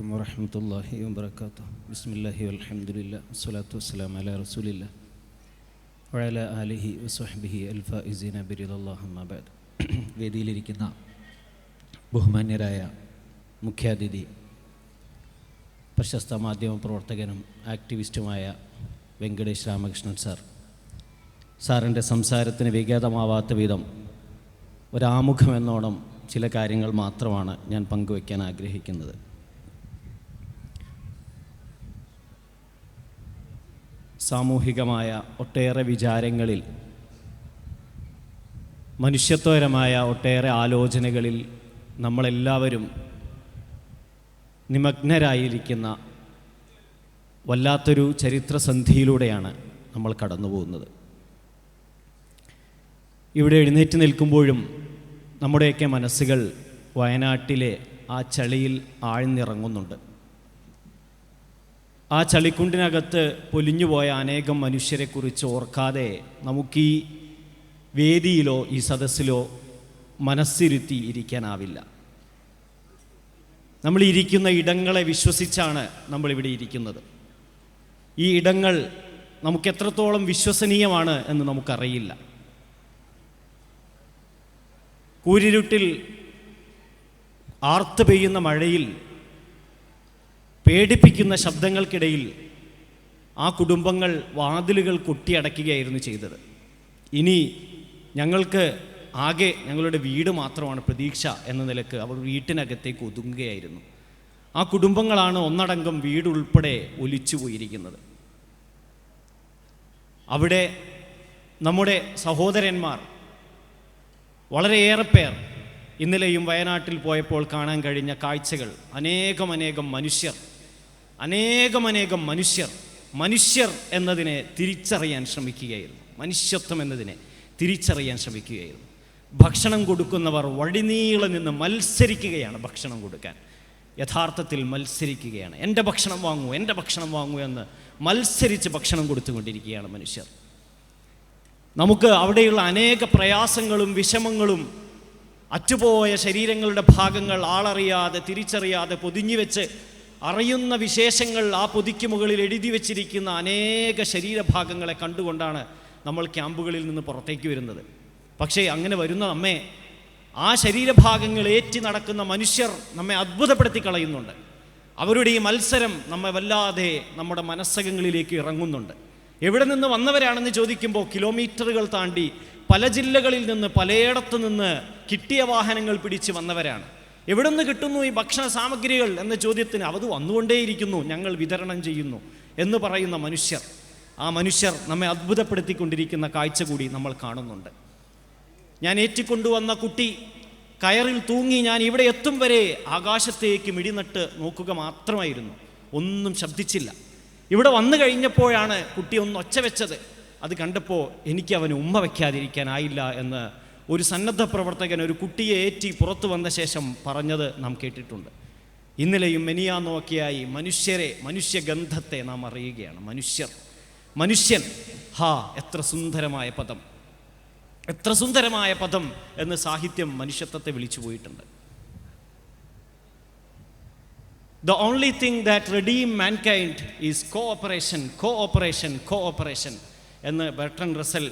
അലൈക്കും വറഹമത്തല്ലാഹി വബർക്കാത്തു ബിസ്മില്ലാഹി അലഹമുല്ല വസ്സലാത്തു വസ്സലാം അല റസൂലില്ല വഴല അലിഹി വസ്ഹബിഹി അൽഫ ഇസീന ബിരിഅള്ളാഹമ്മബാദ് വേദിയിലിരിക്കുന്ന ബഹുമാന്യരായ മുഖ്യാതിഥി പ്രശസ്ത മാധ്യമ പ്രവർത്തകനും ആക്ടിവിസ്റ്റുമായ വെങ്കടേഷ് രാമകൃഷ്ണൻ സാർ. സാറിന്റെ സംസാരത്തിന് വിഘാതമാവാത്ത വിധം ഒരാമുഖമെന്നോണം ചില കാര്യങ്ങൾ മാത്രമാണ് ഞാൻ പങ്കുവയ്ക്കാൻ ആഗ്രഹിക്കുന്നത്. സാമൂഹികമായ ഒട്ടേറെ വിചാരങ്ങളിൽ മനുഷ്യത്വപരമായ ഒട്ടേറെ ആലോചനകളിൽ നമ്മളെല്ലാവരും നിമഗ്നരായിരിക്കുന്ന വല്ലാത്തൊരു ചരിത്രസന്ധിയിലൂടെയാണ് നമ്മൾ കടന്നു പോകുന്നത് ഇവിടെ എഴുന്നേറ്റ് നിൽക്കുമ്പോഴും നമ്മുടെയൊക്കെ മനസ്സുകൾ വയനാട്ടിലെ ആ ചളിയിൽ ആഴ്ന്നിറങ്ങുന്നുണ്ട്. ആ ചളിക്കുണ്ടിനകത്ത് പൊലിഞ്ഞുപോയ അനേകം മനുഷ്യരെക്കുറിച്ച് ഓർക്കാതെ നമുക്കീ വേദിയിലോ ഈ സദസ്സിലോ മനസ്സിരുത്തി ഇരിക്കാനാവില്ല. നമ്മൾ ഇരിക്കുന്ന ഇടങ്ങളെ വിശ്വസിച്ചാണ് നമ്മളിവിടെ ഇരിക്കുന്നത്. ഈ ഇടങ്ങൾ നമുക്ക് എത്രത്തോളം വിശ്വസനീയമാണ് എന്ന് നമുക്കറിയില്ല. കൂരിരുട്ടിൽ ആർത്ത് പെയ്യുന്ന മഴയിൽ പേടിപ്പിക്കുന്ന ശബ്ദങ്ങൾക്കിടയിൽ ആ കുടുംബങ്ങൾ വാതിലുകൾ കൊട്ടിയടക്കുകയായിരുന്നു ചെയ്തത്. ഇനി ഞങ്ങൾക്ക് ആകെ ഞങ്ങളുടെ വീട് മാത്രമാണ് പ്രതീക്ഷ എന്ന നിലയ്ക്ക് അവർ വീട്ടിനകത്തേക്ക് ഒതുങ്ങുകയായിരുന്നു. ആ കുടുംബങ്ങളാണ് ഒന്നടങ്കം വീടുൾപ്പെടെ ഒലിച്ചു പോയിരിക്കുന്നത്. അവിടെ നമ്മുടെ സഹോദരന്മാർ വളരെയേറെ പേർ ഇന്നലെയും വയനാട്ടിൽ പോയപ്പോൾ കാണാൻ കഴിഞ്ഞ കാഴ്ചകൾ അനേകം അനേകം മനുഷ്യർ അനേകം അനേകം മനുഷ്യർ മനുഷ്യർ എന്നതിനെ തിരിച്ചറിയാൻ ശ്രമിക്കുകയായിരുന്നു. മനുഷ്യത്വം എന്നതിനെ തിരിച്ചറിയാൻ ശ്രമിക്കുകയായിരുന്നു. ഭക്ഷണം കൊടുക്കുന്നവർ വഴിനീളെ നിന്ന് മത്സരിക്കുകയാണ് ഭക്ഷണം കൊടുക്കാൻ. യഥാർത്ഥത്തിൽ മത്സരിക്കുകയാണ്. എന്റെ ഭക്ഷണം വാങ്ങൂ എന്റെ ഭക്ഷണം വാങ്ങൂ എന്ന് മത്സരിച്ച് ഭക്ഷണം കൊടുത്തുകൊണ്ടിരിക്കുകയാണ് മനുഷ്യർ. നമുക്ക് അവിടെയുള്ള അനേക പ്രയാസങ്ങളും വിഷമങ്ങളും അറ്റുപോയ ശരീരങ്ങളുടെ ഭാഗങ്ങൾ ആളറിയാതെ തിരിച്ചറിയാതെ പൊതിഞ്ഞു വെച്ച് അറിയുന്ന വിശേഷങ്ങൾ ആ പൊതിക്ക് മുകളിൽ എഴുതി വച്ചിരിക്കുന്ന അനേക ശരീരഭാഗങ്ങളെ കണ്ടുകൊണ്ടാണ് നമ്മൾ ക്യാമ്പുകളിൽ നിന്ന് പുറത്തേക്ക് വരുന്നത്. പക്ഷേ അങ്ങനെ വരുന്ന നമ്മെ ആ ശരീരഭാഗങ്ങൾ ഏറ്റി നടക്കുന്ന മനുഷ്യർ നമ്മെ അത്ഭുതപ്പെടുത്തി കളയുന്നുണ്ട്. അവരുടെ ഈ മത്സരം നമ്മെ വല്ലാതെ നമ്മുടെ മനസ്സകങ്ങളിലേക്ക് ഇറങ്ങുന്നുണ്ട്. എവിടെ നിന്ന് വന്നവരാണെന്ന് ചോദിക്കുമ്പോൾ കിലോമീറ്ററുകൾ താണ്ടി പല ജില്ലകളിൽ നിന്ന് പലയിടത്തു നിന്ന് കിട്ടിയ വാഹനങ്ങൾ പിടിച്ച് വന്നവരാണ്. എവിടെ നിന്ന് കിട്ടുന്നു ഈ ഭക്ഷണ സാമഗ്രികൾ എന്ന ചോദ്യത്തിന് അത് വന്നുകൊണ്ടേയിരിക്കുന്നു ഞങ്ങൾ വിതരണം ചെയ്യുന്നു എന്ന് പറയുന്ന മനുഷ്യർ. ആ മനുഷ്യർ നമ്മെ അത്ഭുതപ്പെടുത്തിക്കൊണ്ടിരിക്കുന്ന കാഴ്ച കൂടി നമ്മൾ കാണുന്നുണ്ട്. ഞാൻ ഏറ്റിക്കൊണ്ടുവന്ന കുട്ടി കയറിൽ തൂങ്ങി ഞാൻ ഇവിടെ എത്തും വരെ ആകാശത്തേക്ക് മിടിനട്ട് നോക്കുക മാത്രമായിരുന്നു. ഒന്നും ശബ്ദിച്ചില്ല. ഇവിടെ വന്നു കഴിഞ്ഞപ്പോഴാണ് കുട്ടി ഒന്ന് ഒച്ച വെച്ചത്. അത് കണ്ടപ്പോൾ എനിക്ക് അവന് ഉമ്മ വയ്ക്കാതിരിക്കാനായില്ല എന്ന് ഒരു സന്നദ്ധ പ്രവർത്തകൻ ഒരു കുട്ടിയെ ഏറ്റി പുറത്തു വന്ന ശേഷം പറഞ്ഞത് നാം കേട്ടിട്ടുണ്ട്. ഇന്നലെയും മെനിയാ നോക്കിയായി മനുഷ്യരെ മനുഷ്യഗന്ധത്തെ നാം അറിയുകയാണ്. മനുഷ്യർ മനുഷ്യൻ ഹാ എത്ര സുന്ദരമായ പദം. എത്ര സുന്ദരമായ പദം എന്ന് സാഹിത്യം മനുഷ്യത്വത്തെ വിളിച്ചു പോയിട്ടുണ്ട്. The only thing that redeem mankind is cooperation cooperation cooperation എന്ന് ബെർട്ടൺ റസൽ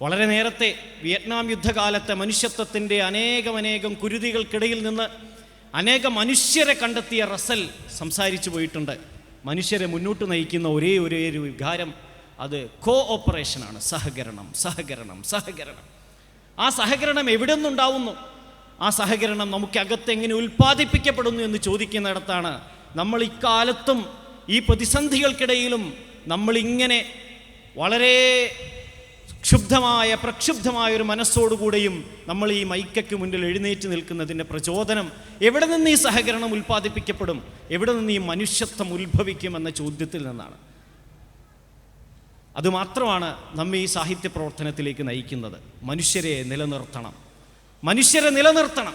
വളരെ നേരത്തെ വിയറ്റ്നാം യുദ്ധകാലത്തെ മനുഷ്യത്വത്തിന്റെ അനേകമനേകം കുരുതികൾക്കിടയിൽ നിന്ന് അനേക മനുഷ്യരെ കണ്ടെത്തിയ റസൽ സംസാരിച്ചു പോയിട്ടുണ്ട്. മനുഷ്യരെ മുന്നോട്ട് നയിക്കുന്ന ഒരേ ഒരേ ഒരു വികാരം അത് കോ ഓപ്പറേഷനാണ് സഹകരണം സഹകരണം സഹകരണം. ആ സഹകരണം എവിടെ നിന്നുണ്ടാവുന്നു ആ സഹകരണം നമുക്കകത്ത് എങ്ങനെ ഉൽപ്പാദിപ്പിക്കപ്പെടുന്നു എന്ന് ചോദിക്കുന്നിടത്താണ് നമ്മൾ ഇക്കാലത്തും ഈ പ്രതിസന്ധികൾക്കിടയിലും നമ്മളിങ്ങനെ വളരെ ക്ഷുബ്ധമായ പ്രക്ഷുബ്ധമായ ഒരു മനസ്സോടുകൂടെയും നമ്മൾ ഈ മൈക്കയ്ക്ക് മുന്നിൽ എഴുന്നേറ്റ് നിൽക്കുന്നതിന്റെ പ്രചോദനം എവിടെ നിന്ന് ഈ സഹകരണം ഉൽപ്പാദിപ്പിക്കപ്പെടും? എവിടെ നിന്ന് ഈ മനുഷ്യത്വം ഉത്ഭവിക്കുമെന്ന ചോദ്യത്തിൽ നിന്നാണ്. അതുമാത്രമാണ് നമ്മെ ഈ സാഹിത്യ പ്രവർത്തനത്തിലേക്ക് നയിക്കുന്നത്. മനുഷ്യരെ നിലനിർത്തണം. മനുഷ്യരെ നിലനിർത്തണം.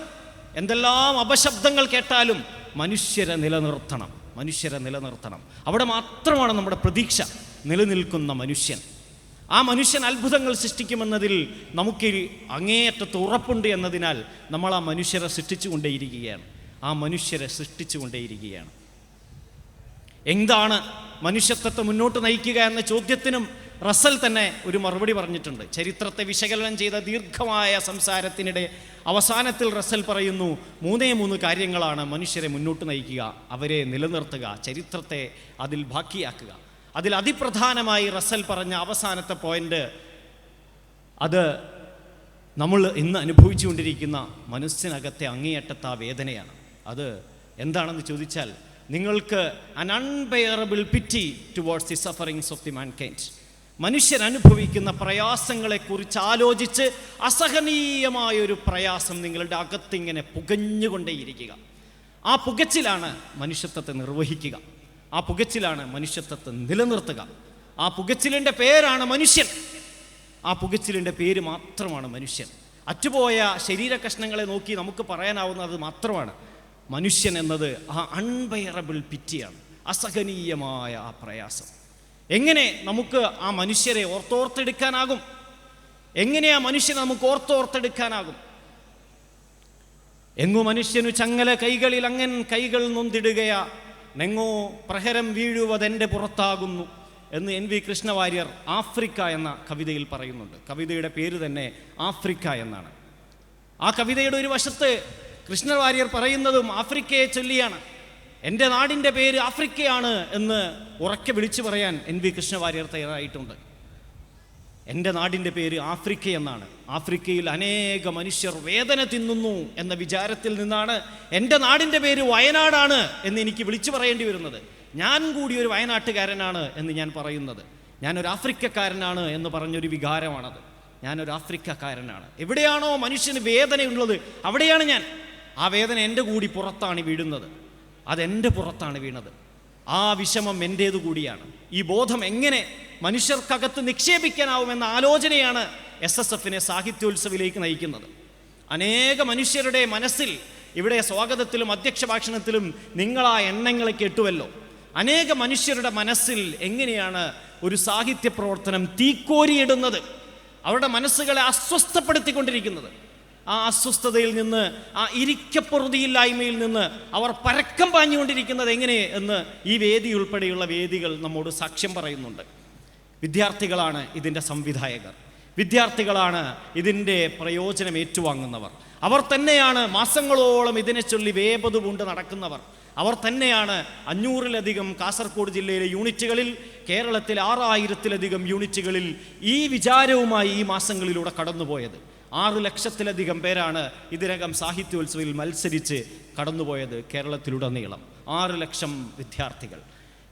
എന്തെല്ലാം അപശബ്ദങ്ങൾ കേട്ടാലും മനുഷ്യരെ നിലനിർത്തണം. മനുഷ്യരെ നിലനിർത്തണം. അവിടെ മാത്രമാണ് നമ്മുടെ പ്രതീക്ഷ. നിലനിൽക്കുന്ന മനുഷ്യൻ. ആ മനുഷ്യൻ അത്ഭുതങ്ങൾ സൃഷ്ടിക്കുമെന്നതിൽ നമുക്ക് അങ്ങേയറ്റത്ത് ഉറപ്പുണ്ട് എന്നതിനാൽ നമ്മൾ ആ മനുഷ്യരെ സൃഷ്ടിച്ചുകൊണ്ടേയിരിക്കുകയാണ് ആ മനുഷ്യരെ സൃഷ്ടിച്ചുകൊണ്ടേയിരിക്കുകയാണ് എന്താണ് മനുഷ്യത്വത്തെ മുന്നോട്ട് നയിക്കുക എന്ന ചോദ്യത്തിനും റസൽ തന്നെ ഒരു മറുപടി പറഞ്ഞിട്ടുണ്ട്. ചരിത്രത്തെ വിശകലനം ചെയ്ത ദീർഘമായ സംസാരത്തിനിടെ അവസാനത്തിൽ റസൽ പറയുന്നു മൂന്നേ മൂന്ന് കാര്യങ്ങളാണ് മനുഷ്യരെ മുന്നോട്ട് നയിക്കുക അവരെ നിലനിർത്തുക ചരിത്രത്തെ അതിൽ ബാക്കിയാക്കുക. അതിൽ അതിപ്രധാനമായി റസൽ പറഞ്ഞ അവസാനത്തെ പോയിന്റ് അത് നമ്മൾ ഇന്ന് അനുഭവിച്ചുകൊണ്ടിരിക്കുന്ന മനസ്സിനകത്തെ അങ്ങേയറ്റത്തെ ആ വേദനയാണ്. അത് എന്താണെന്ന് ചോദിച്ചാൽ നിങ്ങൾക്ക് un unbearable pity towards the sufferings of the mankind മനുഷ്യൻ അനുഭവിക്കുന്ന പ്രയാസങ്ങളെക്കുറിച്ച് ആലോചിച്ച് അസഹനീയമായൊരു പ്രയാസം നിങ്ങളുടെ അകത്തിങ്ങനെ പുകഞ്ഞുകൊണ്ടേയിരിക്കുക. ആ പുകച്ചിലാണ് മനുഷ്യത്വത്തെ നിർവഹിക്കുക. ആ പുകച്ചിലാണ് മനുഷ്യത്വത്തെ നിലനിർത്തുക. ആ പുകച്ചിലിന്റെ പേരാണ് മനുഷ്യൻ. ആ പുകച്ചിലിന്റെ പേര് മാത്രമാണ് മനുഷ്യൻ. അറ്റുപോയ ശരീര കഷ്ണങ്ങളെ നോക്കി നമുക്ക് പറയാനാവുന്നത് മാത്രമാണ്. മനുഷ്യൻ എന്നത് ആ അൺബെയറബിൾ പിറ്റിയാണ് അസഹനീയമായ ആ പ്രയാസം. എങ്ങനെ നമുക്ക് ആ മനുഷ്യരെ ഓർത്തോർത്തെടുക്കാനാകും? എങ്ങനെ ആ മനുഷ്യനെ നമുക്ക് ഓർത്തോർത്തെടുക്കാനാകും? എങ്ങു മനുഷ്യനു ചങ്ങല കൈകളിൽ അങ്ങൻ കൈകൾ നൊന്തിടുകയാ? നെങ്ങോ പ്രഹരം വീഴുവതെന്റെ പുറത്താകുന്നു എന്ന് എൻ വി കൃഷ്ണവാര്യർ ആഫ്രിക്ക എന്ന കവിതയിൽ പറയുന്നുണ്ട്. കവിതയുടെ പേര് തന്നെ ആഫ്രിക്ക എന്നാണ്. ആ കവിതയുടെ ഒരു വശത്ത് കൃഷ്ണവാര്യർ പറയുന്നതും ആഫ്രിക്കയെ ചൊല്ലിയാണ്. എന്റെ നാടിന്റെ പേര് ആഫ്രിക്കയാണ് എന്ന് ഉറക്കെ വിളിച്ചു പറയാൻ എൻ വി കൃഷ്ണവാര്യർ തയ്യാറായിട്ടുണ്ട്. എന്റെ നാടിന്റെ പേര് ആഫ്രിക്ക എന്നാണ്. ആഫ്രിക്കയിൽ അനേക മനുഷ്യർ വേദന തിന്നുന്നു എന്ന വിചാരത്തിൽ നിന്നാണ് എന്റെ നാടിന്റെ പേര് വയനാടാണ് എന്ന് എനിക്ക് വിളിച്ചു പറയേണ്ടി വരുന്നത്. ഞാൻ കൂടി ഒരു വയനാട്ടുകാരനാണ് എന്ന് ഞാൻ പറയുന്നത്. ഞാനൊരു ആഫ്രിക്കക്കാരനാണ് എന്ന് പറഞ്ഞൊരു വികാരമാണത്. ഞാനൊരു ആഫ്രിക്കക്കാരനാണ്. എവിടെയാണോ മനുഷ്യന് വേദനയുള്ളത് അവിടെയാണ് ഞാൻ. ആ വേദന എന്റെ കൂടി പുറത്താണ് വീഴുന്നത്. അതെന്റെ പുറത്താണ് വീണത്. ആ വിഷമം എന്റേതു കൂടിയാണ്. ഈ ബോധം എങ്ങനെ മനുഷ്യർക്കകത്ത് നിക്ഷേപിക്കാനാവുമെന്ന ആലോചനയാണ് എസ് എസ് എഫിനെ സാഹിത്യോത്സവിലേക്ക് നയിക്കുന്നത്. അനേക മനുഷ്യരുടെ മനസ്സിൽ ഇവിടെ സ്വാഗതത്തിലും അധ്യക്ഷ ഭാഷണത്തിലും നിങ്ങൾ ആ എണ്ണങ്ങളെ കേട്ടുവല്ലോ. അനേക മനുഷ്യരുടെ മനസ്സിൽ എങ്ങനെയാണ് ഒരു സാഹിത്യ പ്രവർത്തനം തീക്കോരിയിടുന്നത്? അവരുടെ മനസ്സുകളെ അസ്വസ്ഥപ്പെടുത്തിക്കൊണ്ടിരിക്കുന്നത്. ആ അസ്വസ്ഥതയിൽ നിന്ന് ആ ഇരിക്കപ്പൊറുതിയില്ലായ്മയിൽ നിന്ന് അവർ പരക്കം പാഞ്ഞുകൊണ്ടിരിക്കുന്നത് എങ്ങനെ എന്ന് ഈ വേദി ഉൾപ്പെടെയുള്ള വേദികൾ നമ്മോട് സാക്ഷ്യം പറയുന്നുണ്ട്. വിദ്യാർത്ഥികളാണ് ഇതിന്റെ സംവിധായകർ. വിദ്യാർത്ഥികളാണ് ഇതിന്റെ പ്രയോജനം ഏറ്റുവാങ്ങുന്നവർ. അവർ തന്നെയാണ് മാസങ്ങളോളം ഇതിനെ ചൊല്ലി വേപതു കൊണ്ട് നടക്കുന്നവർ. അവർ തന്നെയാണ് അഞ്ഞൂറിലധികം കാസർഗോഡ് ജില്ലയിലെ യൂണിറ്റുകളിൽ കേരളത്തിൽ ആറായിരത്തിലധികം യൂണിറ്റുകളിൽ ഈ വിചാരവുമായി ഈ മാസങ്ങളിലൂടെ കടന്നുപോയത്. ആറ് ലക്ഷത്തിലധികം പേരാണ് ഇതിനകം സാഹിത്യോത്സവിൽ മത്സരിച്ച് കടന്നുപോയത് കേരളത്തിലുടനീളം. ആറ് ലക്ഷം വിദ്യാർത്ഥികൾ.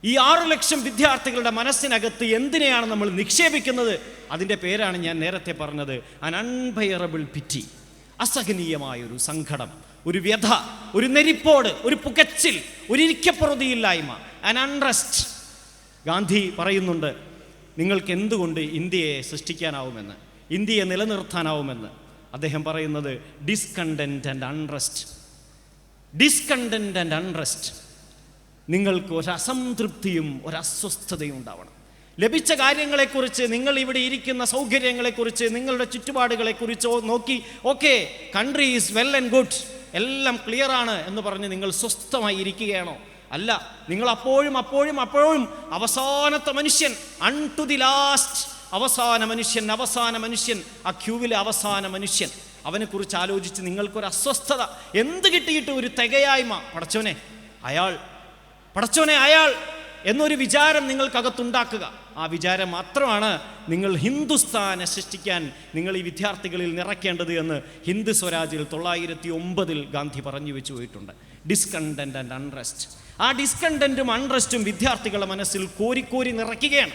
ഈ ആറു ലക്ഷം വിദ്യാർത്ഥികളുടെ മനസ്സിനകത്ത് എന്തിനെയാണ് നമ്മൾ നിക്ഷേപിക്കുന്നത്? അതിന്റെ പേരാണ് ഞാൻ നേരത്തെ പറഞ്ഞത് അൻ അൺബയറബിൾ പിറ്റി അസഹനീയമായൊരു സങ്കടം ഒരു വ്യഥ ഒരു നെരിപ്പോട് ഒരു പുകച്ചിൽ ഒരു ഇരിക്കപ്പുറതിയില്ലായ്മ അൻ അൺറസ്റ്റ് ഗാന്ധി പറയുന്നുണ്ട് നിങ്ങൾക്ക് എന്തുകൊണ്ട് ഇന്ത്യയെ സൃഷ്ടിക്കാനാവുമെന്ന് ഇന്ത്യയെ നിലനിർത്താനാവുമെന്ന്? അദ്ദേഹം പറയുന്നത് discontent and unrest discontent and unrest നിങ്ങൾക്ക് ഒരു അസംതൃപ്തിയും ഒരു അസ്വസ്ഥതയും ഉണ്ടാവണം. ലഭിച്ച കാര്യങ്ങളെക്കുറിച്ച് നിങ്ങൾ ഇവിടെ ഇരിക്കുന്ന സൗകര്യങ്ങളെക്കുറിച്ച് നിങ്ങളുടെ ചുറ്റുപാടുകളെക്കുറിച്ചോ നോക്കി okay country is well and good എല്ലാം ക്ലിയർ ആണ് എന്ന് പറഞ്ഞ് നിങ്ങൾ സ്വസ്ഥമായി ഇരിക്കുകയാണോ? അല്ല നിങ്ങൾ അപ്പോഴും അപ്പോഴും അപ്പോഴും അവസാനത്തെ മനുഷ്യൻ അൺ ടു ദി ലാസ്റ്റ് അവസാന മനുഷ്യൻ അവസാന മനുഷ്യൻ ആ ക്യൂവിലെ അവസാന മനുഷ്യൻ. അവനെക്കുറിച്ച് ആലോചിച്ച് നിങ്ങൾക്കൊരു അസ്വസ്ഥത. എന്ത് കിട്ടിയിട്ട് ഒരു തികയായ്മ. പടച്ചവനെ അയാൾ പടച്ചോനെ അയാൾ എന്നൊരു വിചാരം നിങ്ങൾക്കകത്തുണ്ടാക്കുക. ആ വിചാരം മാത്രമാണ് നിങ്ങൾ ഹിന്ദുസ്ഥാനെ സൃഷ്ടിക്കാൻ നിങ്ങൾ ഈ വിദ്യാർത്ഥികളിൽ നിറയ്ക്കേണ്ടത് എന്ന് ഹിന്ദു സ്വരാജിൽ തൊള്ളായിരത്തി ഒമ്പതിൽ ഗാന്ധി പറഞ്ഞു വെച്ചു പോയിട്ടുണ്ട്. ഡിസ്കണ്ടന്റ് ആൻഡ് അൺറെസ്റ്റ് ആ ഡിസ്കണ്ടന്റും അൺറെസ്റ്റും വിദ്യാർത്ഥികളുടെ മനസ്സിൽ കോരിക്കോരി നിറയ്ക്കുകയാണ്.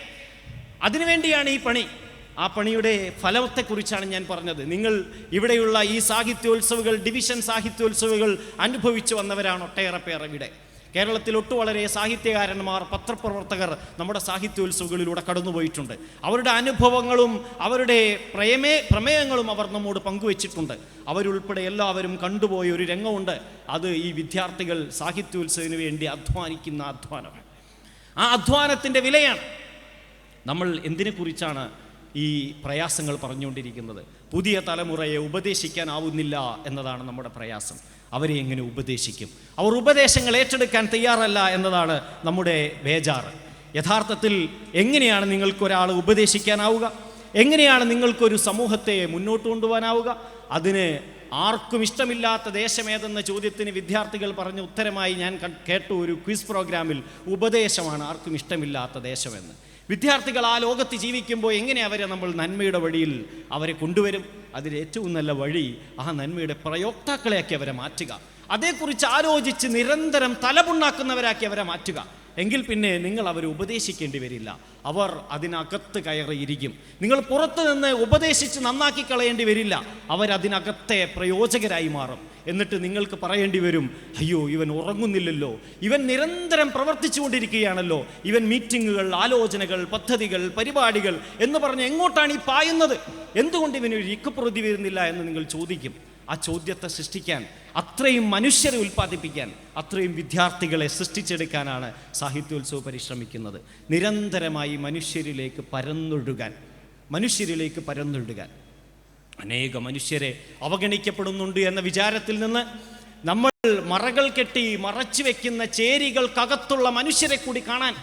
അതിനുവേണ്ടിയാണ് ഈ പണി. ആ പണിയുടെ ഫലത്തെക്കുറിച്ചാണ് ഞാൻ പറഞ്ഞത്. നിങ്ങൾ ഇവിടെയുള്ള ഈ സാഹിത്യോത്സവുകൾ ഡിവിഷൻ സാഹിത്യോത്സവങ്ങൾ അനുഭവിച്ചു വന്നവരാണ് ഒട്ടേറെ പേർ ഇവിടെ. കേരളത്തിൽ ഒട്ടു വളരെ സാഹിത്യകാരന്മാർ പത്രപ്രവർത്തകർ നമ്മുടെ സാഹിത്യോത്സവങ്ങളിലൂടെ കടന്നുപോയിട്ടുണ്ട്. അവരുടെ അനുഭവങ്ങളും അവരുടെ പ്രേമേ പ്രമേയങ്ങളും അവർ നമ്മോട് പങ്കുവച്ചിട്ടുണ്ട്. അവരുൾപ്പെടെ എല്ലാവരും കണ്ടുപോയ ഒരു രംഗമുണ്ട്. അത് ഈ വിദ്യാർത്ഥികൾ സാഹിത്യോത്സവത്തിന് വേണ്ടി അധ്വാനിക്കുന്ന അധ്വാനം. ആ അധ്വാനത്തിന്റെ വിലയാണ്. നമ്മൾ എന്തിനെക്കുറിച്ചാണ് ഈ പ്രയാസങ്ങൾ പറഞ്ഞുകൊണ്ടിരിക്കുന്നത്? പുതിയ തലമുറയെ ഉപദേശിക്കാനാവുന്നില്ല എന്നതാണ് നമ്മുടെ പ്രയാസം. അവരെ എങ്ങനെ ഉപദേശിക്കും? അവർ ഉപദേശങ്ങൾ ഏറ്റെടുക്കാൻ തയ്യാറല്ല എന്നതാണ് നമ്മുടെ ബേജാറ്. യഥാർത്ഥത്തിൽ എങ്ങനെയാണ് നിങ്ങൾക്കൊരാൾ ഉപദേശിക്കാനാവുക? എങ്ങനെയാണ് നിങ്ങൾക്കൊരു സമൂഹത്തെ മുന്നോട്ട് കൊണ്ടുപോകാനാവുക? അതിന് ആർക്കും ഇഷ്ടമില്ലാത്ത ദേശമേതെന്ന ചോദ്യത്തിന് വിദ്യാർത്ഥികൾ പറഞ്ഞ ഉത്തരമായി ഞാൻ കേട്ടു ഒരു ക്വിസ് പ്രോഗ്രാമിൽ ഉപദേശമാണ് ആർക്കും ഇഷ്ടമില്ലാത്ത ദേശമെന്ന്. വിദ്യാർത്ഥികൾ ആ ലോകത്ത് ജീവിക്കുമ്പോൾ എങ്ങനെ അവരെ നമ്മൾ നന്മയുടെ വഴിയിൽ അവരെ കൊണ്ടുവരും? അതിൽ ഏറ്റവും നല്ല വഴി ആ നന്മയുടെ പ്രയോക്താക്കളെയാക്കി അവരെ മാറ്റുക. അതേക്കുറിച്ച് ആലോചിച്ച് നിരന്തരം തലപുണ്ണാക്കുന്നവരാക്കി അവരെ മാറ്റുക. എങ്കിൽ പിന്നെ നിങ്ങൾ അവരെ ഉപദേശിക്കേണ്ടി വരില്ല. അവർ അതിനകത്ത് കയറിയിരിക്കും. നിങ്ങൾ പുറത്തു നിന്ന് ഉപദേശിച്ച് നന്നാക്കി കളയേണ്ടി വരില്ല. അവരതിനകത്തെ പ്രയോജകരായി മാറും. എന്നിട്ട് നിങ്ങൾക്ക് പറയേണ്ടി വരും അയ്യോ ഇവൻ ഉറങ്ങുന്നില്ലല്ലോ. ഇവൻ നിരന്തരം പ്രവർത്തിച്ചുകൊണ്ടിരിക്കുകയാണല്ലോ ഇവൻ മീറ്റിങ്ങുകൾ ആലോചനകൾ പദ്ധതികൾ പരിപാടികൾ എന്ന് പറഞ്ഞ് എങ്ങോട്ടാണ് ഈ പായുന്നത്? എന്തുകൊണ്ട് ഇവനൊരു ഇക്കപ്രതി വരുന്നില്ല എന്ന് നിങ്ങൾ ചോദിക്കും. ആ ചോദ്യത്തെ സൃഷ്ടിക്കാൻ അത്രയും മനുഷ്യരെ ഉൽപ്പാദിപ്പിക്കാൻ അത്രയും വിദ്യാർത്ഥികളെ സൃഷ്ടിച്ചെടുക്കാനാണ് സാഹിത്യോത്സവം പരിശ്രമിക്കുന്നത്. നിരന്തരമായി മനുഷ്യരിലേക്ക് പരന്നൊഴുകാൻ മനുഷ്യരിലേക്ക് പരന്നൊഴുകാൻ. അനേക മനുഷ്യരെ അവഗണിക്കപ്പെടുന്നുണ്ട് എന്ന വിചാരത്തിൽ നിന്ന് നമ്മൾ മറകൾ കെട്ടി മറച്ചു വെക്കുന്ന ചേരികൾക്കകത്തുള്ള മനുഷ്യരെ കൂടി കാണാൻ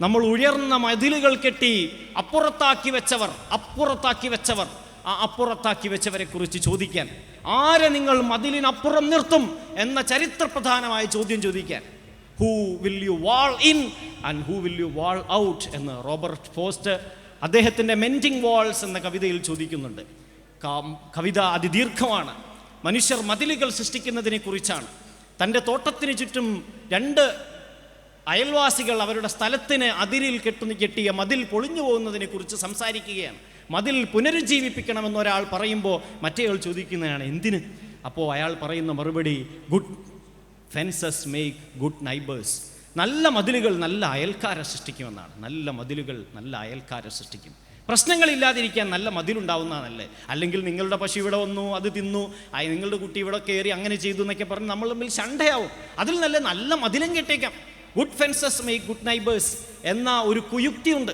നമ്മൾ ഉയർന്ന മതിലുകൾ കെട്ടി അപ്പുറത്താക്കി വെച്ചവർ അപ്പുറത്താക്കി വെച്ചവർ ആ അപ്പുറത്താക്കി വെച്ചവരെ കുറിച്ച് ചോദിക്കാൻ ആരെ നിങ്ങൾ മതിലിനപ്പുറം നിർത്തും എന്ന ചരിത്രപ്രധാനമായ ചോദ്യം ചോദിക്കാൻ who will you wall in and who will you wall out എന്ന് റോബർട്ട് ഫോസ്റ്റ് അദ്ദേഹത്തിന്റെ മെന്റിംഗ് വാൾസ് എന്ന കവിതയിൽ ചോദിക്കുന്നുണ്ട്. കവിത അതിദീർഘമാണ്. മനുഷ്യർ മതിലുകൾ സൃഷ്ടിക്കുന്നതിനെ കുറിച്ചാണ് തന്റെ തോട്ടത്തിന് ചുറ്റും രണ്ട് അയൽവാസികൾ അവരുടെ സ്ഥലത്തിന് അതിരിൽ കെട്ടുന്ന കെട്ടിയ മതിൽ പൊളിഞ്ഞു പോകുന്നതിനെ കുറിച്ച് സംസാരിക്കുകയാണ്. മതിൽ പുനരുജ്ജീവിപ്പിക്കണമെന്ന് ഒരാൾ പറയുമ്പോൾ മറ്റേയാൾ ചോദിക്കുന്നതാണ് എന്തിന്? അപ്പോൾ അയാൾ പറയുന്ന മറുപടി good fences make good neighbours. നല്ല മതിലുകൾ നല്ല അയൽക്കാരെ സൃഷ്ടിക്കുമെന്നാണ്. നല്ല മതിലുകൾ നല്ല അയൽക്കാരെ സൃഷ്ടിക്കും. പ്രശ്നങ്ങളില്ലാതിരിക്കാൻ നല്ല മതിലുണ്ടാവുന്നതാണല്ലേ അല്ലെങ്കിൽ നിങ്ങളുടെ പശു ഇവിടെ വന്നു അത് തിന്നു നിങ്ങളുടെ കുട്ടി ഇവിടെ കയറി അങ്ങനെ ചെയ്തു എന്നൊക്കെ പറഞ്ഞ് നമ്മൾ തമ്മിൽ ശണ്ടയാവും. അതിൽ നല്ല നല്ല മതിലും കെട്ടേക്കാം good fences make good neighbours എന്ന ഒരു കുയുക്തിയുണ്ട്.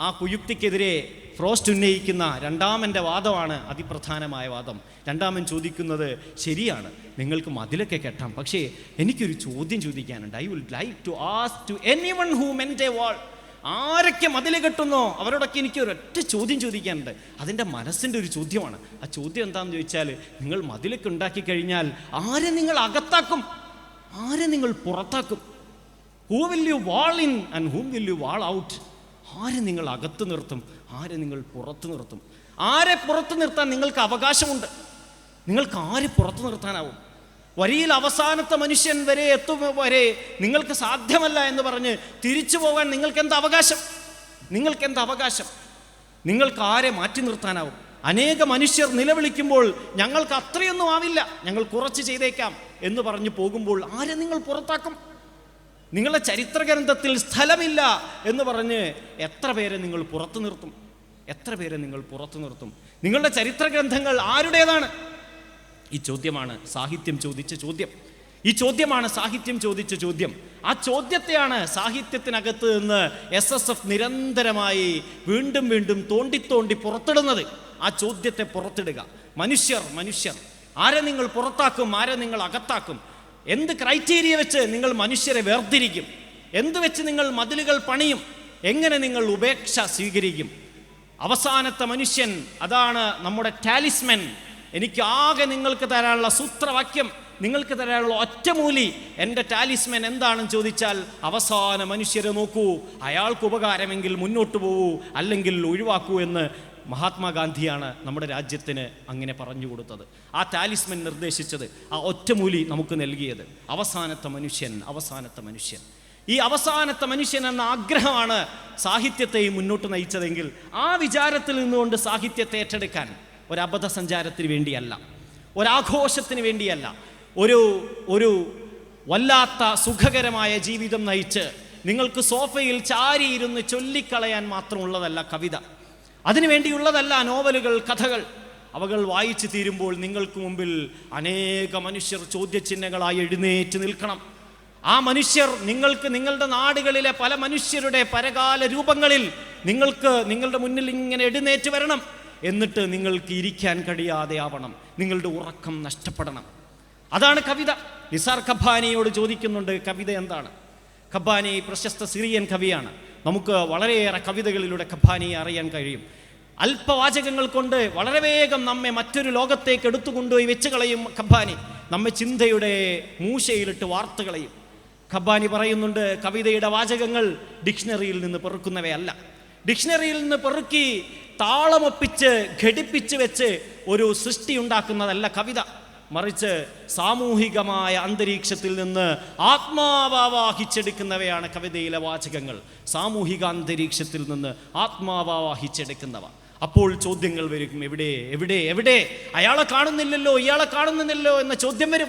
ആ കുയുക്തിക്കെതിരെ ഫ്രോസ്റ്റ് ഉന്നയിക്കുന്ന രണ്ടാമന്റെ വാദമാണ് അതിപ്രധാനമായ വാദം. രണ്ടാമൻ ചോദിക്കുന്നത് ശരിയാണ്. നിങ്ങൾക്ക് മതിലൊക്കെ കെട്ടാം. പക്ഷേ എനിക്കൊരു ചോദ്യം ചോദിക്കാനുണ്ട്. I will like to ask to any one who mend a wall ആരൊക്കെ മതിൽ കെട്ടുന്നോ? അവരോടൊക്കെ എനിക്ക് ഒരൊറ്റ ചോദ്യം ചോദിക്കാനുണ്ട്. അതിന്റെ മനസ്സിന്റെ ഒരു ചോദ്യമാണ്. ആ ചോദ്യം എന്താണെന്ന് ചോദിച്ചാൽ നിങ്ങൾ മതിലൊക്കെ ഉണ്ടാക്കി കഴിഞ്ഞാൽ ആരെ നിങ്ങൾ അകത്താക്കും? ആരെ നിങ്ങൾ പുറത്താക്കും? Who will you wall in and whom will you wall out ആരെ നിങ്ങൾ അകത്ത് നിർത്തും? ആരെ നിങ്ങൾ പുറത്ത് നിർത്തും? ആരെ പുറത്ത് നിർത്താൻ നിങ്ങൾക്ക് അവകാശമുണ്ട്? നിങ്ങൾക്ക് ആരെ പുറത്ത് നിർത്താനാവും? വരിയിൽ അവസാനത്തെ മനുഷ്യൻ വരെ എത്തും വരെ നിങ്ങൾക്ക് സാധ്യമല്ല എന്ന് പറഞ്ഞ് തിരിച്ചു പോകാൻ നിങ്ങൾക്ക് എന്ത് അവകാശം? നിങ്ങൾക്ക് എന്ത് അവകാശം? നിങ്ങൾക്ക് ആരെ മാറ്റി നിർത്താനാവും? അനേക മനുഷ്യർ നിലവിളിക്കുമ്പോൾ ഞങ്ങൾക്ക് അത്രയൊന്നും ആവില്ല. ഞങ്ങൾ കുറച്ച് ചെയ്തേക്കാം എന്ന് പറഞ്ഞു പോകുമ്പോൾ ആരെ നിങ്ങൾ പുറത്താക്കും? നിങ്ങളുടെ ചരിത്ര ഗ്രന്ഥത്തിൽ സ്ഥലമില്ല എന്ന് പറഞ്ഞ് എത്ര പേരെ നിങ്ങൾ പുറത്തു നിർത്തും? എത്ര പേരെ നിങ്ങൾ പുറത്തു നിർത്തും? നിങ്ങളുടെ ചരിത്ര ഗ്രന്ഥങ്ങൾ ആരുടേതാണ്? ഈ ചോദ്യമാണ് സാഹിത്യം ചോദിച്ച ചോദ്യം. ഈ ചോദ്യമാണ് സാഹിത്യം ചോദിച്ച ചോദ്യം. ആ ചോദ്യത്തെയാണ് സാഹിത്യത്തിനകത്ത് നിന്ന് എസ് എസ് എഫ് നിരന്തരമായി വീണ്ടും വീണ്ടും തോണ്ടി തോണ്ടി പുറത്തിടുന്നത്. ആ ചോദ്യത്തെ പുറത്തിടുക. മനുഷ്യർ മനുഷ്യർ ആരെ നിങ്ങൾ പുറത്താക്കും ആരെ നിങ്ങൾ അകത്താക്കും? എന്ത് ക്രൈറ്റീരിയ വെച്ച് നിങ്ങൾ മനുഷ്യരെ വേർതിരിക്കും? എന്ത് വെച്ച് നിങ്ങൾ മതിലുകൾ പണിയും? എങ്ങനെ നിങ്ങൾ ഉപേക്ഷ സ്വീകരിക്കും? അവസാനത്തെ മനുഷ്യൻ അതാണ് നമ്മുടെ ടാലിസ്മൻ എനിക്ക് ആകെ നിങ്ങൾക്ക് തരാനുള്ള സൂത്രവാക്യം നിങ്ങൾക്ക് തരാനുള്ള ഒറ്റമൂലി. എന്റെ ടാലിസ്മൻ എന്താണെന്ന് ചോദിച്ചാൽ അവസാന മനുഷ്യരെ നോക്കൂ. അയാൾക്ക് ഉപകാരമെങ്കിൽ മുന്നോട്ട് പോകൂ അല്ലെങ്കിൽ ഒഴിവാക്കൂ എന്ന് മഹാത്മാഗാന്ധിയാണ് നമ്മുടെ രാജ്യത്തിന് അങ്ങനെ പറഞ്ഞു കൊടുത്തത്. ആ ടാലിസ്മൻ നിർദ്ദേശിച്ചത് ആ ഒറ്റമൂലി നമുക്ക് നൽകിയത്. അവസാനത്തെ മനുഷ്യൻ അവസാനത്തെ മനുഷ്യൻ. ഈ അവസാനത്തെ മനുഷ്യൻ എന്ന ആഗ്രഹമാണ് സാഹിത്യത്തെയും മുന്നോട്ട് നയിച്ചതെങ്കിൽ ആ വിചാരത്തിൽ നിന്നുകൊണ്ട് സാഹിത്യത്തെ ഏറ്റെടുക്കാൻ ഒരു അബദ്ധസഞ്ചാരത്തിന് വേണ്ടിയല്ല ഒരാഘോഷത്തിന് വേണ്ടിയല്ല ഒരു ഒരു വല്ലാത്ത സുഖകരമായ ജീവിതം നയിച്ച് നിങ്ങൾക്ക് സോഫയിൽ ചാരിയിരുന്ന് ചൊല്ലിക്കളയാൻ മാത്രമുള്ളതല്ല കവിത. അതിനുവേണ്ടിയുള്ളതല്ല നോവലുകൾ കഥകൾ. അവകൾ വായിച്ചു തീരുമ്പോൾ നിങ്ങൾക്ക് മുമ്പിൽ അനേക മനുഷ്യർ ചോദ്യചിഹ്നങ്ങളായി എഴുന്നേറ്റ് നിൽക്കണം. ആ മനുഷ്യർ നിങ്ങൾക്ക് നിങ്ങളുടെ നാടുകളിലെ പല മനുഷ്യരുടെ പരകാല രൂപങ്ങളിൽ നിങ്ങൾക്ക് നിങ്ങളുടെ മുന്നിൽ ഇങ്ങനെ എഴുന്നേറ്റ് വരണം. എന്നിട്ട് നിങ്ങൾക്ക് ഇരിക്കാൻ കഴിയാതെ ആവണം. നിങ്ങളുടെ ഉറക്കം നഷ്ടപ്പെടണം. അതാണ് കവിത. നിസാർ ഖബാനിയോട് ചോദിക്കുന്നുണ്ട് കവിത എന്താണ്? ഖബാനി പ്രശസ്ത സിറിയൻ കവിയാണ്. നമുക്ക് വളരെയേറെ കവിതകളിലൂടെ ഖബാനിയെ അറിയാൻ കഴിയും. അല്പവാചകങ്ങൾ കൊണ്ട് വളരെ വേഗം നമ്മെ മറ്റൊരു ലോകത്തേക്ക് എടുത്തുകൊണ്ടുപോയി വെച്ച് കളയും ഖബാനി നമ്മെ ചിന്തയുടെ മൂശയിലിട്ട് വാർത്ത് കളയും. ഖബാനി പറയുന്നുണ്ട് കവിതയുടെ വാചകങ്ങൾ ഡിക്ഷണറിയിൽ നിന്ന് പെറുക്കുന്നവയല്ല. ഡിക്ഷണറിയിൽ നിന്ന് പെറുക്കി താളമൊപ്പിച്ച് ഘടിപ്പിച്ച് വെച്ച് ഒരു സൃഷ്ടി ഉണ്ടാക്കുന്നതല്ല കവിത. മറിച്ച് സാമൂഹികമായ അന്തരീക്ഷത്തിൽ നിന്ന് ആത്മാവാഹിച്ചെടുക്കുന്നവയാണ് കവിതയിലെ വാചകങ്ങൾ. സാമൂഹിക അന്തരീക്ഷത്തിൽ നിന്ന് ആത്മാവാഹിച്ചെടുക്കുന്നവ അപ്പോൾ ചോദ്യങ്ങൾ വരും എവിടെ എവിടെ എവിടെ? അയാളെ കാണുന്നില്ലല്ലോ ഇയാളെ കാണുന്നില്ലല്ലോ എന്ന ചോദ്യം വരും.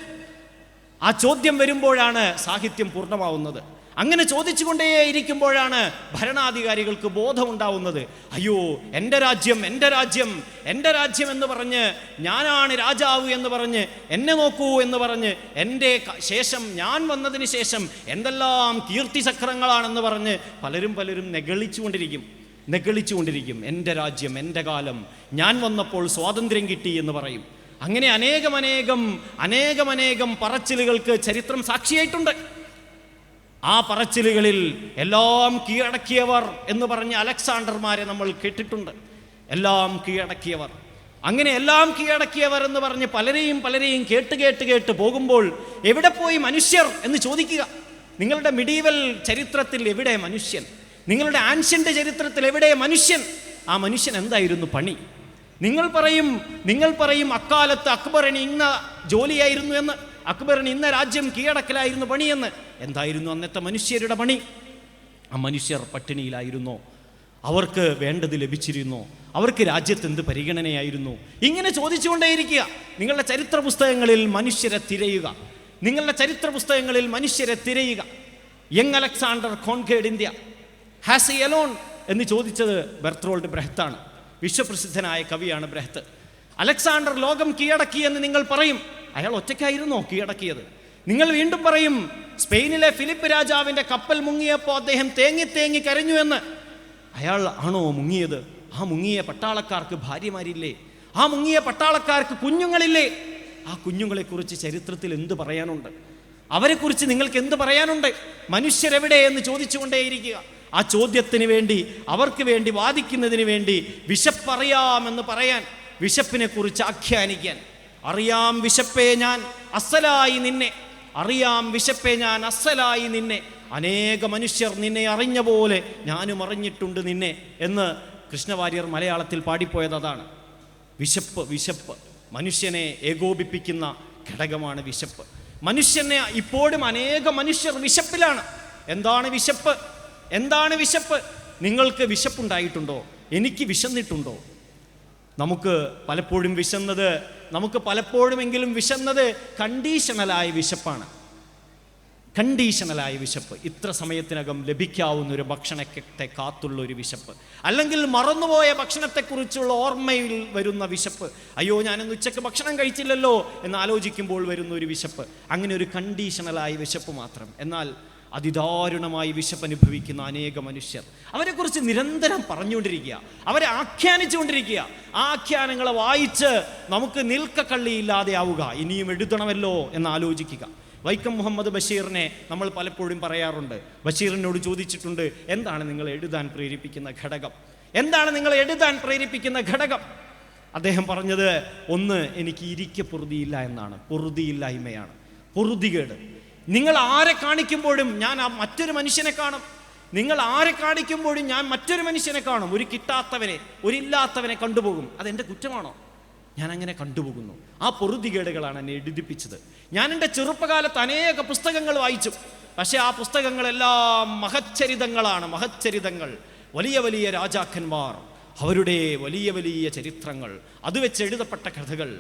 ആ ചോദ്യം വരുമ്പോഴാണ് സാഹിത്യം പൂർണമാവുന്നത്. അങ്ങനെ ചോദിച്ചുകൊണ്ടേ ഇരിക്കുമ്പോഴാണ് ഭരണാധികാരികൾക്ക് ബോധമുണ്ടാവുന്നത്. അയ്യോ എന്റെ രാജ്യം എന്റെ രാജ്യം എന്റെ രാജ്യം എന്ന് പറഞ്ഞ് ഞാനാണ് രാജാവ് എന്ന് പറഞ്ഞ് എന്നെ നോക്കൂ എന്ന് പറഞ്ഞ് എന്റെ ശേഷം ഞാൻ വന്നതിന് ശേഷം എന്തെല്ലാം കീർത്തി ചക്രങ്ങളാണെന്ന് പറഞ്ഞ് പലരും പലരും നെഗളിച്ചുകൊണ്ടിരിക്കും. നെഗളിച്ചുകൊണ്ടിരിക്കും. എന്റെ രാജ്യം എന്റെ കാലം ഞാൻ വന്നപ്പോൾ സ്വാതന്ത്ര്യം കിട്ടി എന്ന് പറയും. അങ്ങനെ അനേകമനേകം അനേകമനേകം അനേകം അനേകം പറച്ചിലുകൾക്ക് ചരിത്രം സാക്ഷിയായിട്ടുണ്ട്. ആ പറച്ചിലുകളിൽ എല്ലാം കീഴടക്കിയവർ എന്ന് പറഞ്ഞ അലക്സാണ്ടർമാരെ നമ്മൾ കേട്ടിട്ടുണ്ട്. എല്ലാം കീഴടക്കിയവർ. അങ്ങനെ എല്ലാം കീഴടക്കിയവർ എന്ന് പറഞ്ഞ് പലരെയും പലരെയും കേട്ട് കേട്ട് കേട്ട് പോകുമ്പോൾ എവിടെ പോയി മനുഷ്യർ എന്ന് ചോദിക്കുക. നിങ്ങളുടെ മിഡീവൽ ചരിത്രത്തിൽ എവിടെ മനുഷ്യൻ? നിങ്ങളുടെ ആൻഷ്യന്റെ ചരിത്രത്തിൽ എവിടെ മനുഷ്യൻ? ആ മനുഷ്യൻ എന്തായിരുന്നു പണി? നിങ്ങൾ പറയും നിങ്ങൾ പറയും അക്കാലത്ത് അക്ബറിന് ഇന്ന ജോലിയായിരുന്നു എന്ന്. അക്ബറിന് ഇന്ന രാജ്യം കീഴടക്കലായിരുന്നു പണിയെന്ന്. എന്തായിരുന്നു അന്നത്തെ മനുഷ്യരുടെ പണി? ആ മനുഷ്യർ പട്ടിണിയിലായിരുന്നു. അവർക്ക് വേണ്ടത് ലഭിച്ചിരുന്നു. അവർക്ക് രാജ്യത്ത് എന്ത് പരിഗണനയായിരുന്നു? ഇങ്ങനെ ചോദിച്ചുകൊണ്ടേയിരിക്കുക. നിങ്ങളുടെ ചരിത്ര പുസ്തകങ്ങളിൽ മനുഷ്യരെ തിരയുക. നിങ്ങളുടെ ചരിത്ര പുസ്തകങ്ങളിൽ മനുഷ്യരെ തിരയുക. Young Alexander conquered India. Has a alone എന്ന് ചോദിച്ചത് ബെർത്തോൾഡ് ബ്രഹത്താണ്. വിശ്വപ്രസിദ്ധനായ കവിയാണ് ബ്രഹത്ത്. അലക്സാണ്ടർ ലോകം കീഴടക്കി എന്ന് നിങ്ങൾ പറയും. അയാൾ നോക്കി കീഴടക്കിയത് നിങ്ങൾ വീണ്ടും പറയും സ്പെയിനിലെ ഫിലിപ്പ് രാജാവിന്റെ കപ്പൽ മുങ്ങിയപ്പോൾ അദ്ദേഹം തേങ്ങി തേങ്ങി കരഞ്ഞു എന്ന്. അയാൾ ആണോ മുങ്ങിയത്? ആ മുങ്ങിയ പട്ടാളക്കാർക്ക് ഭാര്യമാരില്ലേ? ആ മുങ്ങിയ പട്ടാളക്കാർക്ക് കുഞ്ഞുങ്ങളില്ലേ? ആ കുഞ്ഞുങ്ങളെക്കുറിച്ച് ചരിത്രത്തിൽ എന്ത് പറയാനുണ്ട്? അവരെക്കുറിച്ച് നിങ്ങൾക്ക് എന്ത് പറയാനുണ്ട്? മനുഷ്യരെവിടെ എന്ന് ചോദിച്ചുകൊണ്ടേയിരിക്കുക. ആ ചോദ്യത്തിന് വേണ്ടി അവർക്ക് വേണ്ടി വാദിക്കുന്നതിന് വേണ്ടി വിശപ്പറിയാമെന്ന് പറയാൻ വിശപ്പിനെ കുറിച്ച് ആഖ്യാനിക്കാൻ. അറിയാം വിശപ്പേ ഞാൻ അസലായി നിന്നെ. അറിയാം വിശപ്പേ ഞാൻ അസലായി നിന്നെ. അനേക മനുഷ്യർ നിന്നെ അറിഞ്ഞ പോലെ ഞാനും അറിഞ്ഞിട്ടുണ്ട് നിന്നെ എന്ന് കൃഷ്ണവാര്യർ മലയാളത്തിൽ പാടിപ്പോയത് അതാണ്. വിശപ്പ് വിശപ്പ്. മനുഷ്യനെ ഏകോപിപ്പിക്കുന്ന ഘടകമാണ് വിശപ്പ്. മനുഷ്യനെ ഇപ്പോഴും അനേക മനുഷ്യർ വിശപ്പിലാണ്. എന്താണ് വിശപ്പ്? എന്താണ് വിശപ്പ്? നിങ്ങൾക്ക് വിശപ്പുണ്ടായിട്ടുണ്ടോ? എനിക്ക് വിശന്നിട്ടുണ്ടോ? നമുക്ക് പലപ്പോഴും വിശന്നത് നമുക്ക് പലപ്പോഴുമെങ്കിലും വിശന്നത് കണ്ടീഷണലായ വിശപ്പാണ്. കണ്ടീഷണലായ വിശപ്പ്. ഇത്ര സമയത്തിനകം ലഭിക്കാവുന്ന ഒരു ഭക്ഷണത്തെ കാത്തുള്ള ഒരു വിശപ്പ്. അല്ലെങ്കിൽ മറന്നുപോയ ഭക്ഷണത്തെക്കുറിച്ചുള്ള ഓർമ്മയിൽ വരുന്ന വിശപ്പ്. അയ്യോ ഞാനൊന്ന് ഉച്ചയ്ക്ക് ഭക്ഷണം കഴിച്ചില്ലല്ലോ എന്ന് ആലോചിക്കുമ്പോൾ വരുന്ന ഒരു വിശപ്പ്. അങ്ങനെ ഒരു കണ്ടീഷണലായ വിശപ്പ് മാത്രം. എന്നാൽ അതിദാരുണമായി വിശപ്പ് അനുഭവിക്കുന്ന അനേക മനുഷ്യർ. അവരെക്കുറിച്ച് നിരന്തരം പറഞ്ഞുകൊണ്ടിരിക്കുക. അവരെ ആഖ്യാനിച്ചുകൊണ്ടിരിക്കുക. ആ ആഖ്യാനങ്ങളെ വായിച്ച് നമുക്ക് നിൽക്കക്കള്ളിയില്ലാതെ ആവുക. ഇനിയും എഴുതണമല്ലോ എന്ന് ആലോചിക്കുക. വൈക്കം മുഹമ്മദ് ബഷീറിനെ നമ്മൾ പലപ്പോഴും പറയാറുണ്ട്. ബഷീറിനോട് ചോദിച്ചിട്ടുണ്ട് എന്താണ് നിങ്ങൾ എഴുതാൻ പ്രേരിപ്പിക്കുന്ന ഘടകം? എന്താണ് നിങ്ങൾ എഴുതാൻ പ്രേരിപ്പിക്കുന്ന ഘടകം? അദ്ദേഹം പറഞ്ഞത് ഒന്ന് എനിക്ക് ഇരിക്ക പൊറുതിയില്ല എന്നാണ്. പൊറുതിയില്ലായ്മയാണ്. പൊറുതികേട്. നിങ്ങൾ ആരെ കാണിക്കുമ്പോഴും ഞാൻ ആ മറ്റൊരു മനുഷ്യനെ കാണും. നിങ്ങൾ ആരെ കാണിക്കുമ്പോഴും ഞാൻ മറ്റൊരു മനുഷ്യനെ കാണും. ഒരു കിട്ടാത്തവനെ ഒരില്ലാത്തവനെ കണ്ടുപോകും. അതെന്റെ കുറ്റമാണോ? ഞാൻ അങ്ങനെ കണ്ടുപോകുന്നു. ആ പൊറുതികേടുകളാണ് എന്നെ എഴുതിപ്പിച്ചത് ഞാൻ എന്റെ ചെറുപ്പകാലത്ത് അനേക പുസ്തകങ്ങൾ വായിച്ചു. പക്ഷേ ആ പുസ്തകങ്ങളെല്ലാം മഹച്ചരിതങ്ങളാണ് മഹച്ചരിതങ്ങൾ. വലിയ വലിയ രാജാക്കന്മാർ അവരുടെ വലിയ വലിയ ചരിത്രങ്ങൾ. അത് വെച്ച് എഴുതപ്പെട്ട കഥകൾ.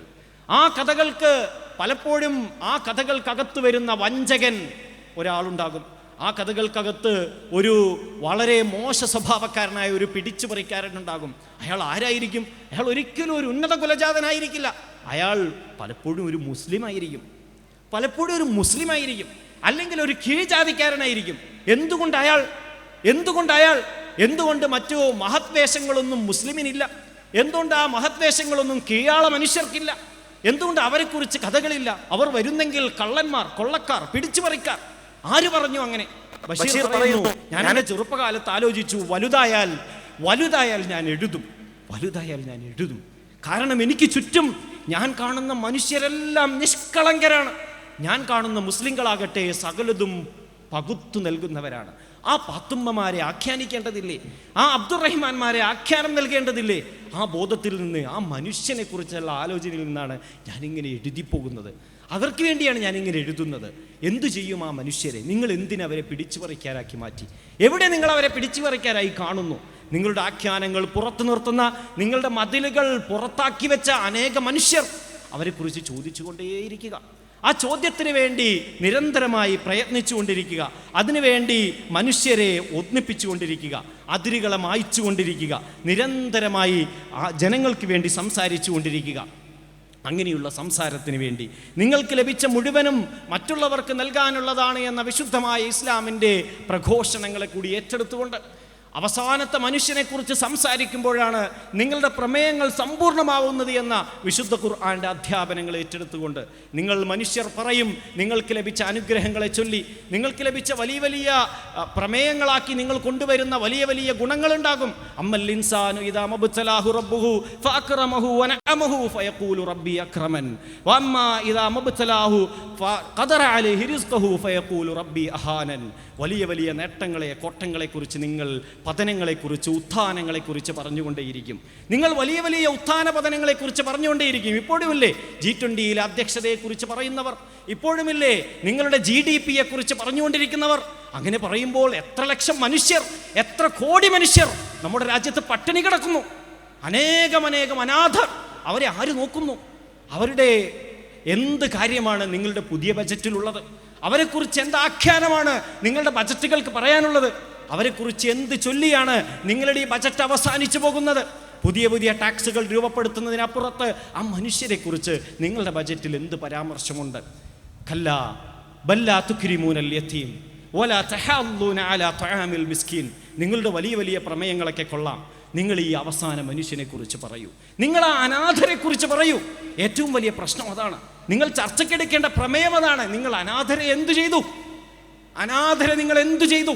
ആ കഥകൾക്ക് പലപ്പോഴും ആ കഥകൾക്കകത്ത് വരുന്ന വഞ്ചകൻ ഒരാളുണ്ടാകും. ആ കഥകൾക്കകത്ത് ഒരു വളരെ മോശ സ്വഭാവക്കാരനായ ഒരു പിടിച്ചു പറിക്കാരനുണ്ടാകും അയാൾ ആരായിരിക്കും? അയാൾ ഒരിക്കലും ഒരു ഉന്നത കുലജാതനായിരിക്കില്ല. അയാൾ പലപ്പോഴും ഒരു മുസ്ലിം ആയിരിക്കും പലപ്പോഴും ഒരു മുസ്ലിം ആയിരിക്കും അല്ലെങ്കിൽ ഒരു കീഴ്ജാതിക്കാരനായിരിക്കും. എന്തുകൊണ്ട് അയാൾ എന്തുകൊണ്ട് അയാൾ എന്തുകൊണ്ട് മറ്റു മഹത്വേഷങ്ങളൊന്നും മുസ്ലിമിനില്ല? എന്തുകൊണ്ട് ആ മഹത്വേഷങ്ങളൊന്നും കീഴാള മനുഷ്യർക്കില്ല? എന്തുകൊണ്ട് അവരെക്കുറിച്ച് കഥകളില്ല? അവർ വരുന്നെങ്കിൽ കള്ളന്മാർ കൊള്ളക്കാർ പിടിച്ചുപറിക്കാർ. ആര് പറഞ്ഞു അങ്ങനെ? ബഷീർ പറയുന്നു ഞാൻ എന്നെ ചെറുപ്പകാലത്ത് ആലോചിച്ചു വലുതായാൽ വലുതായാൽ ഞാൻ എഴുതും വലുതായാൽ ഞാൻ എഴുതും. കാരണം എനിക്ക് ചുറ്റും ഞാൻ കാണുന്ന മനുഷ്യരെല്ലാം നിഷ്കളങ്കരാണ്. ഞാൻ കാണുന്ന മുസ്ലിങ്ങളാകട്ടെ സകലതും പകുത്തു നൽകുന്നവരാണ്. ആ പാത്തുമ്മമാരെ ആഖ്യാനിക്കേണ്ടതില്ലേ? ആ അബ്ദുറഹിമാന്മാരെ ആഖ്യാനം നൽകേണ്ടതില്ലേ? ആ ബോധത്തിൽ നിന്ന് ആ മനുഷ്യനെ കുറിച്ചുള്ള ആലോചനയിൽ നിന്നാണ് ഞാനിങ്ങനെ എഴുതിപ്പോകുന്നത്. അവർക്ക് വേണ്ടിയാണ് ഞാനിങ്ങനെ എഴുതുന്നത്. എന്തു ചെയ്യും ആ മനുഷ്യരെ? നിങ്ങൾ എന്തിനവരെ പിടിച്ചു പറിക്കാനാക്കി മാറ്റി? എവിടെ നിങ്ങൾ അവരെ പിടിച്ചു പറിക്കാനായി കാണുന്നു? നിങ്ങളുടെ ആഖ്യാനങ്ങൾ പുറത്തു നിർത്തുന്ന നിങ്ങളുടെ മതിലുകൾ പുറത്താക്കി വെച്ച അനേക മനുഷ്യർ അവരെക്കുറിച്ച് ചോദിച്ചുകൊണ്ടേയിരിക്കുക. ആ ചോദ്യത്തിന് വേണ്ടി നിരന്തരമായി പ്രയത്നിച്ചുകൊണ്ടിരിക്കുക. അതിനുവേണ്ടി മനുഷ്യരെ ഒന്നിപ്പിച്ചുകൊണ്ടിരിക്കുക. അതിരുകളെ മായ്ച്ചുകൊണ്ടിരിക്കുക. നിരന്തരമായി ജനങ്ങൾക്ക് വേണ്ടി സംസാരിച്ചു കൊണ്ടിരിക്കുക അങ്ങനെയുള്ള സംസാരത്തിന് വേണ്ടി. നിങ്ങൾക്ക് ലഭിച്ച മുഴുവനും മറ്റുള്ളവർക്ക് നൽകാനുള്ളതാണ് എന്ന വിശുദ്ധമായ ഇസ്ലാമിന്റെ പ്രഘോഷണങ്ങളെ കൂടി ഏറ്റെടുത്തുകൊണ്ട് അവസാനത്തെ മനുഷ്യനെക്കുറിച്ച് സംസാരിക്കുമ്പോഴാണ് നിങ്ങളുടെ പ്രമേയങ്ങൾ സമ്പൂർണമാവുന്നത് എന്ന വിശുദ്ധ ഖുർആാന്റെ അധ്യാപനങ്ങൾ ഏറ്റെടുത്തുകൊണ്ട് നിങ്ങൾ മനുഷ്യർ പറയും നിങ്ങൾക്ക് ലഭിച്ച അനുഗ്രഹങ്ങളെ ചൊല്ലി. നിങ്ങൾക്ക് ലഭിച്ച വലിയ വലിയ പ്രമേയങ്ങളാക്കി നിങ്ങൾ കൊണ്ടുവരുന്ന വലിയ വലിയ ഗുണങ്ങളുണ്ടാകും. അമ്മൽ ഇൻസാനു ഫഅക്റമഹു വനഅമഹു ഫഖദറ അലൈഹി റിസ്ഖഹു അഹാനൻ. വലിയ വലിയ നേട്ടങ്ങളെ കോട്ടങ്ങളെക്കുറിച്ച് നിങ്ങൾ പതനങ്ങളെക്കുറിച്ച് ഉത്ഥാനങ്ങളെക്കുറിച്ച് പറഞ്ഞുകൊണ്ടേയിരിക്കും. നിങ്ങൾ വലിയ വലിയ ഉത്ഥാന പതനങ്ങളെക്കുറിച്ച് പറഞ്ഞുകൊണ്ടേയിരിക്കും. ഇപ്പോഴുമില്ലേ ജി ട്വന്റിയിലെ അധ്യക്ഷതയെക്കുറിച്ച് പറയുന്നവർ? ഇപ്പോഴുമില്ലേ നിങ്ങളുടെ ജി ഡി പിയെക്കുറിച്ച് പറഞ്ഞുകൊണ്ടിരിക്കുന്നവർ? അങ്ങനെ പറയുമ്പോൾ എത്ര ലക്ഷം മനുഷ്യർ എത്ര കോടി മനുഷ്യർ നമ്മുടെ രാജ്യത്ത് പട്ടിണി കിടക്കുന്നു. അനേകം അനേകം അനാഥർ അവരെ ആര് നോക്കുന്നു? അവരുടെ എന്ത് കാര്യമാണ് നിങ്ങളുടെ പുതിയ ബജറ്റിലുള്ളത്? അവരെക്കുറിച്ച് എന്ത് ആഖ്യാനമാണ് നിങ്ങളുടെ ബജറ്റുകൾക്ക് പറയാനുള്ളത്? അവരെക്കുറിച്ച് എന്ത് ചൊല്ലിയാണ് നിങ്ങളുടെ ഈ ബജറ്റ് അവസാനിച്ചു പോകുന്നത്? പുതിയ പുതിയ ടാക്സുകൾ രൂപപ്പെടുത്തുന്നതിനപ്പുറത്ത് ആ മനുഷ്യരെക്കുറിച്ച് നിങ്ങളുടെ ബജറ്റിൽ എന്ത് പരാമർശമുണ്ട്? കല്ല ബല്ല തുക്രിമൂനൽ യത്തീം ഓല തഹാല്ലൂന അല തആമിൽ മിസ്കീൻ. നിങ്ങളുടെ വലിയ വലിയ പ്രമേയങ്ങളൊക്കെ കൊള്ളാം. നിങ്ങൾ ഈ അവസാന മനുഷ്യനെ കുറിച്ച് പറയൂ. നിങ്ങൾ ആ അനാഥരെക്കുറിച്ച് പറയൂ. ഏറ്റവും വലിയ പ്രശ്നം അതാണ്. നിങ്ങൾ ചർച്ചയ്ക്കെടുക്കേണ്ട പ്രമേയം അതാണ്. നിങ്ങൾ അനാഥരെ എന്തു ചെയ്തു? അനാഥരെ നിങ്ങൾ എന്തു ചെയ്തു?